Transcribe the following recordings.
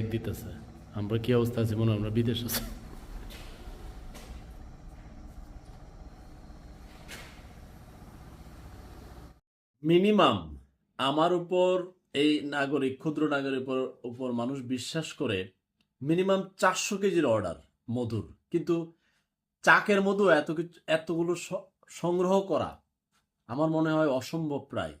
এক দিতেছে। আমরা কি অবস্থা আছি মনে আমরা বিদেশ আছি। মিনিমাম আমার উপর, এই নাগরিক, ক্ষুদ্র নাগরিক উপর মানুষ বিশ্বাস করে মিনিমাম চারশো কেজির অর্ডার মধুর। কিন্তু চাকের মধু এত কিছু, এতগুলো সংগ্রহ করা আমার মনে হয় অসম্ভব প্রায়।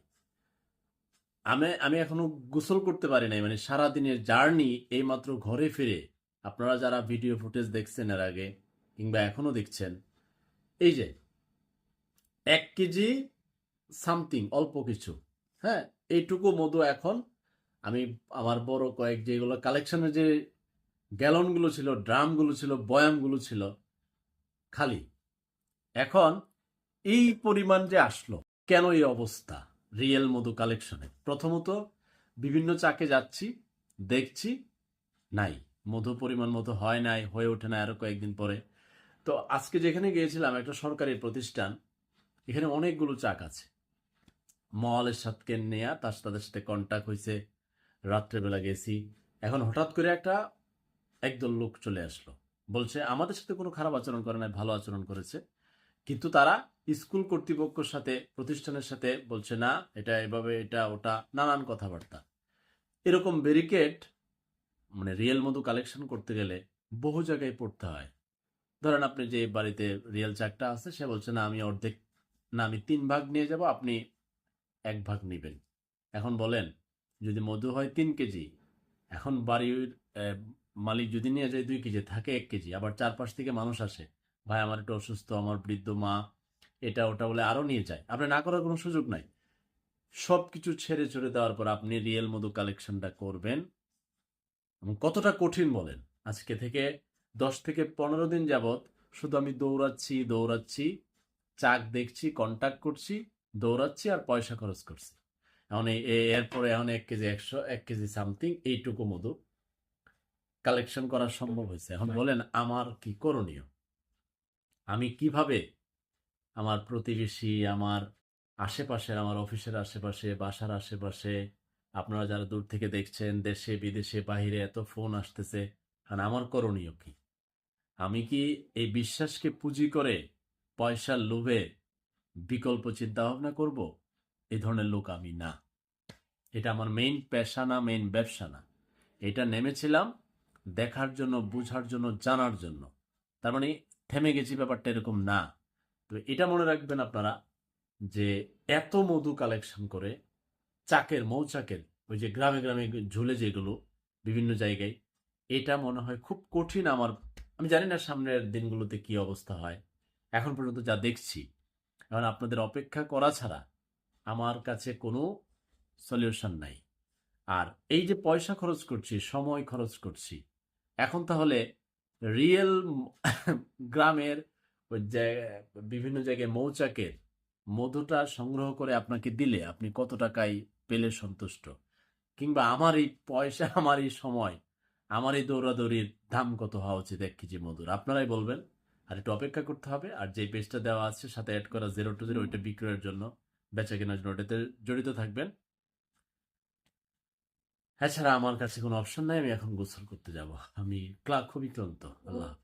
আমি আমি এখনও গোসল করতে পারি নাই মানে সারাদিনের জার্নি এইমাত্র ঘরে ফিরে। আপনারা যারা ভিডিও ফুটেজ দেখছেন এর আগে কিংবা এখনও দেখছেন, এই যে এক কেজি সামথিং, অল্প কিছু হ্যাঁ? এইটুকু মধু এখন আমি আমার বড় কয়েক যেগুলো কালেকশনের যে গ্যালনগুলো ছিল, ড্রামগুলো ছিল, বয়ামগুলো ছিল, খালি। এখন এই পরিমাণ যে আসলো, কেন এই অবস্থা? রিয়েল মধু কালেকশনে প্রথমত, বিভিন্ন চাকে যাচ্ছি, দেখছি, নাই। মধু পরিমাণ মতো হয় নাই, হয়ে ওঠে না আরও কয়েকদিন পরে। তো আজকে যেখানে গিয়েছিলাম, একটা সরকারি প্রতিষ্ঠান, এখানে অনেকগুলো চাক আছে। মলের সাথে নেয়া, তার তাদের সাথে কন্ট্যাক্ট হয়েছে রাত্রেবেলা গেছি। এখন হঠাৎ করে একটা একদল লোক চলে আসলো। বলছে, আমাদের সাথে কোনো খারাপ আচরণ করে নাই, ভালো আচরণ করেছে। কিন্তু তারা স্কুল কর্তৃপক্ষের সাথে, প্রতিষ্ঠানের সাথে বলছে, না, এটা এভাবে, এটা, ওটা, নানান কথাবার্তা। এরকম ব্যারিকেড মানে রিয়েল মধু কালেকশন করতে গেলে বহু জায়গায় পড়তে হয়। ধরেন আপনি যে বাড়িতে রিয়েল চাকটা আছে, সে বলছে, না, আমি অর্ধেক, না, আমি তিন ভাগ নিয়ে যাব, আপনি এক ভাগ নেবেন। এখন বলেন, যদি মধু হয় তিন কেজি, এখন বাড়ির মালিক যদি নিয়ে যায় দুই কেজি, থাকে এক কেজি, আবার চারপাশ থেকে মানুষ আসে, ভাই, আমার একটু অসুস্থ, আমার বৃদ্ধ মা এটা ওটা বলে আরও নিয়ে যায়। আপনি না করার কোনো সুযোগ নাই। সব কিছু ছেড়ে ছড়ে দেওয়ার পর আপনি রিয়েল মধু কালেকশনটা করবেন। এবং কতটা কঠিন বলেন? আজকে থেকে দশ থেকে পনেরো দিন যাবত শুধু আমি দৌড়াচ্ছি দৌড়াচ্ছি চাক দেখছি কন্ট্যাক্ট করছি দৌড়াচ্ছি আর পয়সা খরচ করছি। এখন এরপরে এখন এক কেজি একশো এক কেজি সামথিং এইটুকু মধু কালেকশন করা সম্ভব হয়েছে। এখন বলেন আমার কি করণীয়? আমি কীভাবে আমার প্রতিবেশী, আমার আশেপাশের, আমার অফিসের আশেপাশে, বাসার আশেপাশে, আপনারা যারা দূর থেকে দেখছেন, দেশে, বিদেশে, বাহিরে এত ফোন আসতেছে আর আমার করণীয় কি? আমি কি এই বিশ্বাসকে পুঁজি করে পয়সার লোভে বিকল্প চিন্তা ভাবনা করব? এই ধরনের লোক আমি না। এটা আমার মেইন পেশা না মেইন ব্যবসা না এটা নেমেছিলাম দেখার জন্য, বুঝার জন্য, জানার জন্য। তার মানে থেমে গেছি ব্যাপারটা এরকম না। তো এটা মনে রাখবেন আপনারা যে এত মধু কালেকশন করে চাকের মৌচাকের ওই যে গ্রামে গ্রামে ঝুলে যেগুলো বিভিন্ন জায়গায়, এটা মনে হয় খুব কঠিন আমার, আমি জানি না সামনের দিনগুলোতে কি অবস্থা হয়। এখন পর্যন্ত যা দেখছি, এখন আপনাদের অপেক্ষা করা ছাড়া আমার কাছে কোনো সলিউশন নাই। আর এই যে পয়সা খরচ করছি, সময় খরচ করছি, এখন তাহলে রিয়েল গ্রামের ওই বিভিন্ন জায়গায় মৌচাকের মধুটা সংগ্রহ করে আপনাকে দিলে আপনি কত টাকায় পেলে সন্তুষ্ট? কিংবা আমার এই পয়সা, আমার এই সময়, আমার এই দৌড়াদৌড়ির দাম কত হওয়া উচিত এক কেজি মধুর? আপনারাই বলবেন। আর একটু অপেক্ষা করতে হবে। আর যে পেজটা দেওয়া আছে, সাথে অ্যাড করা জিরো টু জিরো ওইটা বিক্রয়ের জন্য বেচা কেনার জন্য ওটাতে জড়িত থাকবেন। এছাড়া আমার কাছে কোনো অপশন নাই, আমি এখন গোসল করতে যাব। আমি ক্লা খুবই ক্লান্ত, আল্লাহ।